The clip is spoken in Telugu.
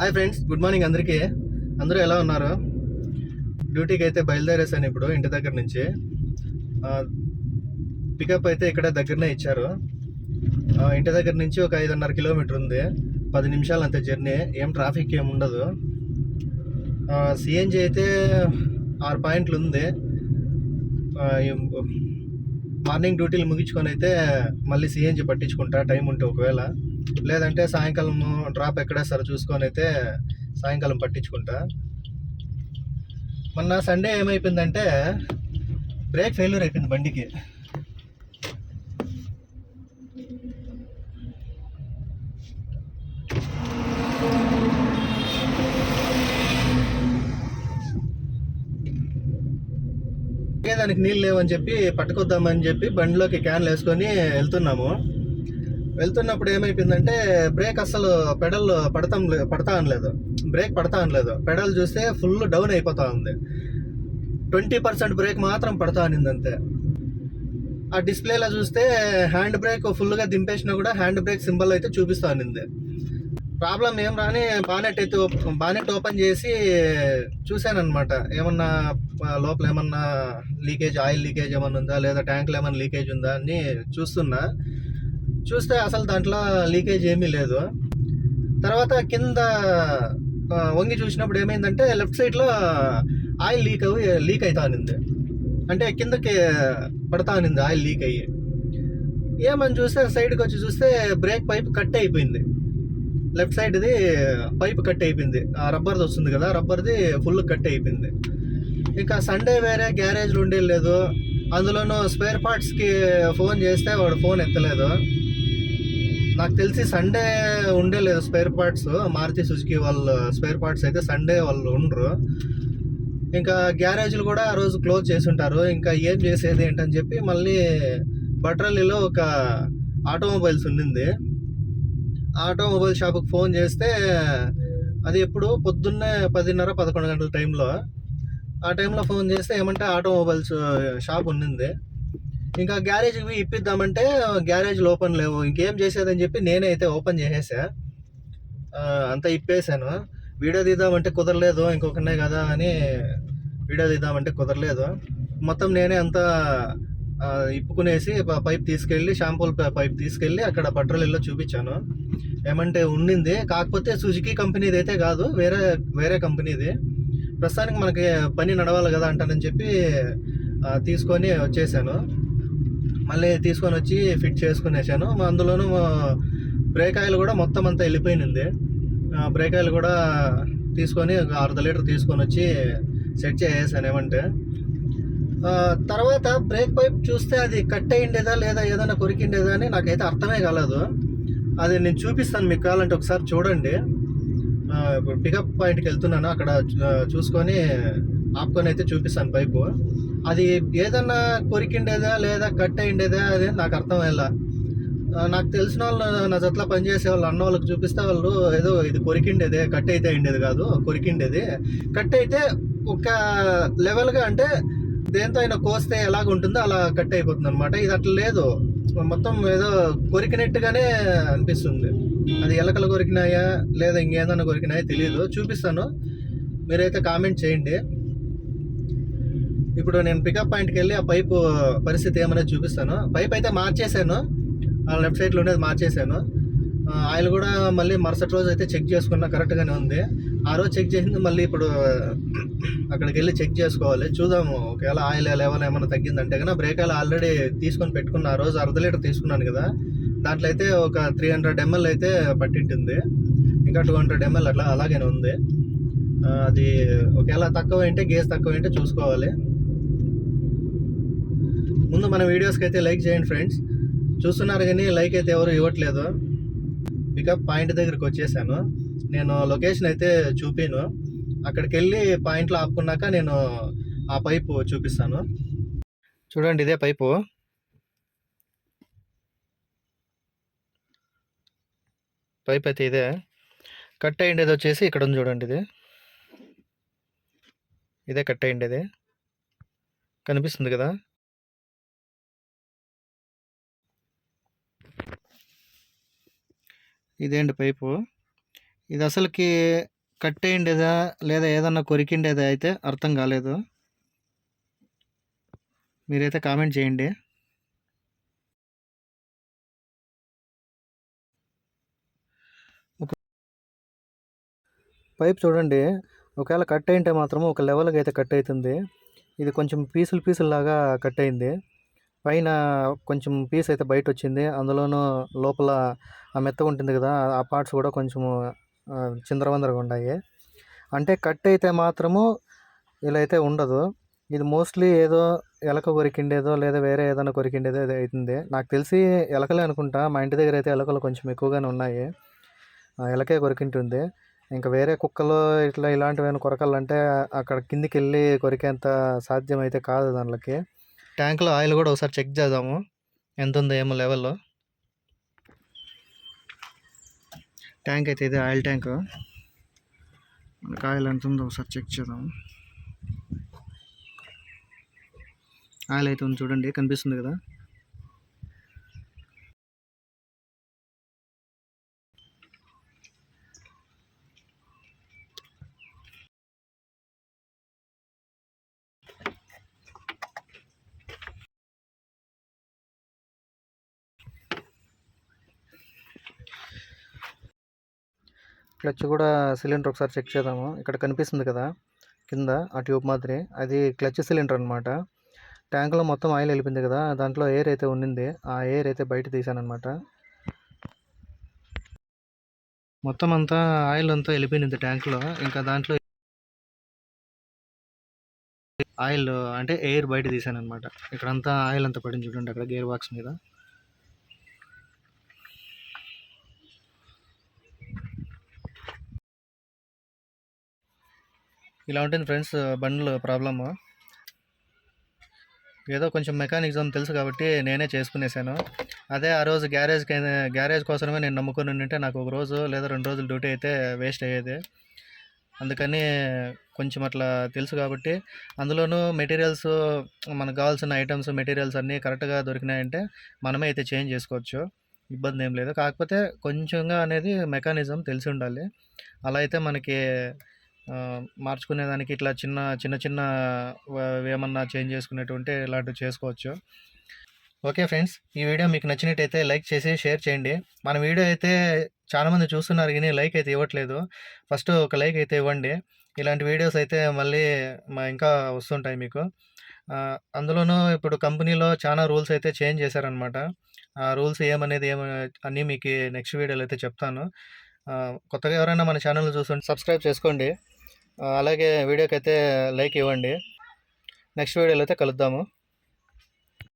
హాయ్ ఫ్రెండ్స్ గుడ్ మార్నింగ్ అందరికీ. అందరూ ఎలా ఉన్నారు? డ్యూటీకి అయితే బయలుదేరేసాను ఇప్పుడు ఇంటి దగ్గర నుంచి. పికప్ అయితే ఇక్కడ దగ్గరనే ఇచ్చారు. ఇంటి దగ్గర నుంచి ఒక ఐదున్నర కిలోమీటర్ ఉంది. పది నిమిషాలు అంతే జర్నీ. ఏం ట్రాఫిక్ ఏం ఉండదు. సిఎన్జి అయితే ఆరు పాయింట్లు ఉంది. మార్నింగ్ డ్యూటీలు ముగించుకొని అయితే మళ్ళీ సిఎన్జి పట్టించుకుంటా. టైం ఉంటే ఒకవేళ. లేదంటే సాయంకాలం డ్రాప్ ఎక్కడేస్తారో చూసుకొని అయితే సాయంకాలం పట్టించుకుంటా. మొన్న సండే ఏమైపోయిందంటే బ్రేక్ ఫెయిల్యూర్ అయిపోయింది బండికి. దానికి నీళ్ళు లేవని చెప్పి పట్టుకొద్దామని చెప్పి బండిలోకి క్యాన్లు వేసుకొని వెళ్తున్నాము. వెళ్తున్నప్పుడు ఏమైపోయిందంటే బ్రేక్ అసలు పెడల్ పడతాం పడతా అనలేదు. బ్రేక్ పడతా అనలేదు. పెడల్ చూస్తే ఫుల్ డౌన్ అయిపోతా ఉంది. ట్వంటీ పర్సెంట్ బ్రేక్ మాత్రం పడతా అనింది అంతే ఆ డిస్ప్లేలో చూస్తే హ్యాండ్ బ్రేక్ ఫుల్గా దింపేసినా కూడా హ్యాండ్ బ్రేక్ సింబల్ అయితే చూపిస్తా అనింది. ప్రాబ్లం ఏం రాని బానెట్ అయితే బానెట్ ఓపెన్ చేసి చూశానమాట ఏమన్నా లోపల ఏమన్నా లీకేజ్ ఆయిల్ లీకేజ్ ఏమన్నా ఉందా? లేదా ట్యాంక్లో ఏమన్నా లీకేజ్ ఉందా? అని చూస్తున్నా. చూస్తే అసలు దాంట్లో లీకేజ్ ఏమీ లేదు. తర్వాత కింద వంగి చూసినప్పుడు ఏమైందంటే లెఫ్ట్ సైడ్లో ఆయిల్ లీక్ అవి లీక్ అవుతా అనింది. అంటే కిందకి పడతా అనింది ఆయిల్ లీక్ అయ్యి. ఏమని చూస్తే సైడ్కి వచ్చి చూస్తే బ్రేక్ పైప్ కట్ అయిపోయింది. లెఫ్ట్ సైడ్ది పైప్ కట్ అయిపోయింది. ఆ రబ్బర్ది వస్తుంది కదా రబ్బర్ది ఫుల్ కట్ అయిపోయింది. ఇంకా సండే వేరే గ్యారేజ్లు ఉండేది లేదు. అందులోనూ స్పేర్ పార్ట్స్కి ఫోన్ చేస్తే వాడు ఫోన్ ఎత్తలేదు. నాకు తెలిసి సండే ఉండే లేదు స్పేర్ పార్ట్స్ మారుతి సుజుకి వాళ్ళ స్పేర్ పార్ట్స్ అయితే సండే వాళ్ళు ఉండరు. ఇంకా గ్యారేజ్లు కూడా ఆ రోజు క్లోజ్ చేసి ఉంటారు. ఇంకా ఏం చేసేది ఏంటని చెప్పి మళ్ళీ బట్రల్లిలో ఒక ఆటోమొబైల్స్ ఉండింది. ఆటోమొబైల్ షాప్కి ఫోన్ చేస్తే అది ఎప్పుడు? పొద్దున్నే పదిన్నర పదకొండు గంటల టైంలో ఆ టైంలో ఫోన్ చేస్తే ఏమంటే ఆటోమొబైల్స్ షాప్ ఉండింది. ఇంకా గ్యారేజ్కి ఇప్పిద్దామంటే గ్యారేజ్లు ఓపెన్ లేవు. ఇంకేం చేసేదని చెప్పి నేనే అయితే ఓపెన్ చేసేసా అంతా ఇప్పేసాను వీడియో తీద్దామంటే కుదరలేదు ఇంకొకనే కదా అని వీడియో తీద్దామంటే కుదరలేదు. మొత్తం నేనే అంతా ఇప్పుకునేసి పైప్ తీసుకెళ్ళి షాంపూల్ పైప్ తీసుకెళ్ళి అక్కడ పట్రోలిల్లో చూపించాను. ఏమంటే ఉండింది కాకపోతే సుజుకి కంపెనీది అయితే కాదు వేరే వేరే కంపెనీది. ప్రస్తుతానికి మనకి పని నడవాలి కదా అంటానని చెప్పి తీసుకొని వచ్చేసాను. మళ్ళీ తీసుకొని వచ్చి ఫిట్ చేసుకునేసాను. అందులోనూ బ్రేక్ ఆయిల్ కూడా మొత్తం అంతా వెళ్ళిపోయింది బ్రేక్ ఆయిల్ కూడా తీసుకొని ఒక అర్ధ లీటర్ తీసుకొని వచ్చి సెట్ చేసేసాను ఏమంటే. తర్వాత బ్రేక్ పైప్ చూస్తే అది కట్ అయ్యిండేదా లేదా ఏదైనా కొరికిండేదా అని నాకైతే అర్థమే కాలేదు. అది నేను చూపిస్తాను మీకు కావాలంటే ఒకసారి చూడండి. ఇప్పుడు పికప్ పాయింట్కి వెళ్తున్నాను. అక్కడ చూసుకొని ఆపుకొని అయితే చూపిస్తాను పైపు. అది ఏదన్నా కొరికిండేదా లేదా కట్ అయ్యిండేదా అది నాకు అర్థం అయ్యేలా నాకు తెలిసిన వాళ్ళు నా జట్ల పనిచేసే వాళ్ళు అన్న వాళ్ళకి చూపిస్తే వాళ్ళు ఏదో ఇది కొరికిండేదే కట్ అయితే అయిండేది కాదు కొరికిండేది. కట్ అయితే ఒక లెవెల్గా అంటే దేంతో అయినా కోస్తే ఎలాగ ఉంటుందో అలా కట్ అయిపోతుంది అనమాట ఇది అట్లా లేదు. మొత్తం ఏదో కొరికినట్టుగానే అనిపిస్తుంది. అది ఎలకలు కొరికినాయా లేదా ఇంకేదన్నా కొరికినాయా తెలియదు చూపిస్తాను. మీరైతే కామెంట్ చేయండి. ఇప్పుడు నేను పికప్ పాయింట్కి వెళ్ళి ఆ పైపు పరిస్థితి ఏమనేది చూపిస్తాను. పైప్ అయితే మార్చేశాను. ఆ లెఫ్ట్ సైడ్లో ఉండేది మార్చేశాను. ఆయిల్ కూడా మళ్ళీ మరుసటి రోజు అయితే చెక్ చేసుకున్నా కరెక్ట్గానే ఉంది. ఆ రోజు చెక్ చేసింది మళ్ళీ ఇప్పుడు అక్కడికి వెళ్ళి చెక్ చేసుకోవాలి. చూద్దాము ఒకవేళ ఆయిల్ లెవెల్ ఏమైనా తగ్గిందంటే కన్నా బ్రేక్ ఆయిల్ ఆల్రెడీ తీసుకొని పెట్టుకున్న ఆ రోజు అర్ధ లీటర్ తీసుకున్నాను కదా. దాంట్లో అయితే ఒక త్రీ హండ్రెడ్ ఎంఎల్ అయితే పట్టింటుంది. ఇంకా టూ హండ్రెడ్ ఎంఎల్ అట్లా అలాగే ఉంది. అది ఒకవేళ తక్కువ అంటే గేస్ తక్కువ అంటే చూసుకోవాలి. ముందు మన వీడియోస్కి అయితే లైక్ చేయండి ఫ్రెండ్స్. చూస్తున్నారు కానీ లైక్ అయితే ఎవరు ఇవ్వట్లేదు. పికప్ పాయింట్ దగ్గరికి వచ్చేసాను. నేను లొకేషన్ అయితే చూపాను. అక్కడికి వెళ్ళి పాయింట్లో ఆపుకున్నాక నేను ఆ పైపు చూపిస్తాను. చూడండి ఇదే పైపు. పైప్ అయితే ఇదే. కట్ అయ్యిండేది వచ్చేసి ఇక్కడ ఉంది చూడండి ఇది. ఇదే కట్ అయ్యిండేది. కనిపిస్తుంది కదా? ఇదేంటి పైపు? ఇది అసలుకి కట్టేయండేదా? లేదా ఏదన్నా కొరికిండేదా అయితే అర్థం కాలేదు. మీరైతే కామెంట్ చేయండి. ఒక పైప్ చూడండి. ఒకవేళ కట్ అయింటే మాత్రం ఒక లెవెల్కి అయితే కట్ అవుతుంది ఇది కొంచెం పీసులు పీసులు లాగా కట్ అయింది పైన కొంచెం పీస్ అయితే బయట వచ్చింది అందులోనూ లోపల ఆ మెత్తగా ఉంటుంది కదా ఆ పార్ట్స్ కూడా కొంచెము చిందరవందరగా ఉన్నాయి అంటే కట్ అయితే మాత్రము ఇలా అయితే ఉండదు. ఇది మోస్ట్లీ ఏదో ఎలక కొరికిండేదో లేదా వేరే ఏదైనా కొరికిండేదో ఏదో అవుతుంది నాకు తెలిసి ఎలకలే అనుకుంటా. మా ఇంటి దగ్గర అయితే ఎలకలు కొంచెం ఎక్కువగానే ఉన్నాయి. ఆ ఎలకే కొరికింటుంది. ఇంకా వేరే కుక్కలు ఇట్లా ఇలాంటివైనా కొరకాలంటే అక్కడ కిందికి వెళ్ళి కొరికేంత సాధ్యం అయితే కాదు దానికి ట్యాంక్లో ఆయిల్ కూడా ఒకసారి చెక్ చేద్దాము. ఎంత ఉందో ఏమో లెవెల్లో. ట్యాంక్ అయితే ఇది ఆయిల్ ట్యాంక్. మనకు ఆయిల్ ఎంత ఉందో ఒకసారి చెక్ చేద్దాము. ఆయిల్ అయితే ఉంది చూడండి కనిపిస్తుంది కదా? క్లచ్ కూడా సిలిండర్ ఒకసారి చెక్ చేద్దాము. ఇక్కడ కనిపిస్తుంది కదా కింద ఆ ట్యూబ్ మాదిరి. అది క్లచ్ సిలిండర్ అనమాట ట్యాంక్లో మొత్తం ఆయిల్ వెళ్ళిపోయింది కదా దాంట్లో ఎయిర్ అయితే ఉండింది ఆ ఎయిర్ అయితే బయట తీసానమాట మొత్తం అంతా ఆయిల్ అంతా వెళ్ళిపోయింది ట్యాంక్లో. ఇంకా దాంట్లో ఆయిల్ అంటే ఎయిర్ బయట తీసాను అనమాట ఇక్కడంతా ఆయిల్ అంతా పడింది చూడండి అక్కడ గేర్ బాక్స్ మీద. ఇలా ఉంటుంది ఫ్రెండ్స్ బండ్లు ప్రాబ్లము ఏదో కొంచెం మెకానిజం తెలుసు కాబట్టి నేనే చేసుకునేసాను. అదే ఆ రోజు గ్యారేజ్కి గ్యారేజ్ కోసమే నేను నమ్ముకుని ఉంటే నాకు ఒక రోజు లేదా రెండు రోజులు డ్యూటీ అయితే వేస్ట్ అయ్యేది. అందుకని కొంచెం అట్లా తెలుసు కాబట్టి అందులోనూ మెటీరియల్స్ మనకు కావాల్సిన ఐటమ్స్ మెటీరియల్స్ అన్నీ కరెక్ట్గా దొరికినాయంటే మనమే అయితే చేంజ్ చేసుకోవచ్చు. ఇబ్బంది ఏం లేదు. కాకపోతే కొంచెంగా అనేది మెకానిజం తెలిసి ఉండాలి. అలా అయితే మనకి మార్చుకునేదానికి ఇట్లా చిన్న చిన్న చిన్న ఏమన్నా చేంజ్ చేసుకునేటువంటి ఇలాంటివి చేసుకోవచ్చు. ఓకే ఫ్రెండ్స్ ఈ వీడియో మీకు నచ్చినట్టయితే లైక్ చేసి షేర్ చేయండి. మన వీడియో అయితే చాలామంది చూస్తున్నారు కానీ లైక్ అయితే ఇవ్వట్లేదు. ఫస్ట్ ఒక లైక్ అయితే ఇవ్వండి. ఇలాంటి వీడియోస్ అయితే మళ్ళీ మా ఇంకా వస్తుంటాయి మీకు. అందులోనూ ఇప్పుడు కంపెనీలో చాలా రూల్స్ అయితే చేంజ్ చేశారనమాట ఆ రూల్స్ ఏమనేది ఏమ అన్నీ మీకు నెక్స్ట్ వీడియోలో అయితే చెప్తాను. కొత్తగా ఎవరైనా మన ఛానల్ చూస్తుంటే సబ్స్క్రైబ్ చేసుకోండి. అలాగే వీడియోకి అయితే లైక్ ఇవ్వండి. నెక్స్ట్ వీడియోలో అయితే కలుద్దాము.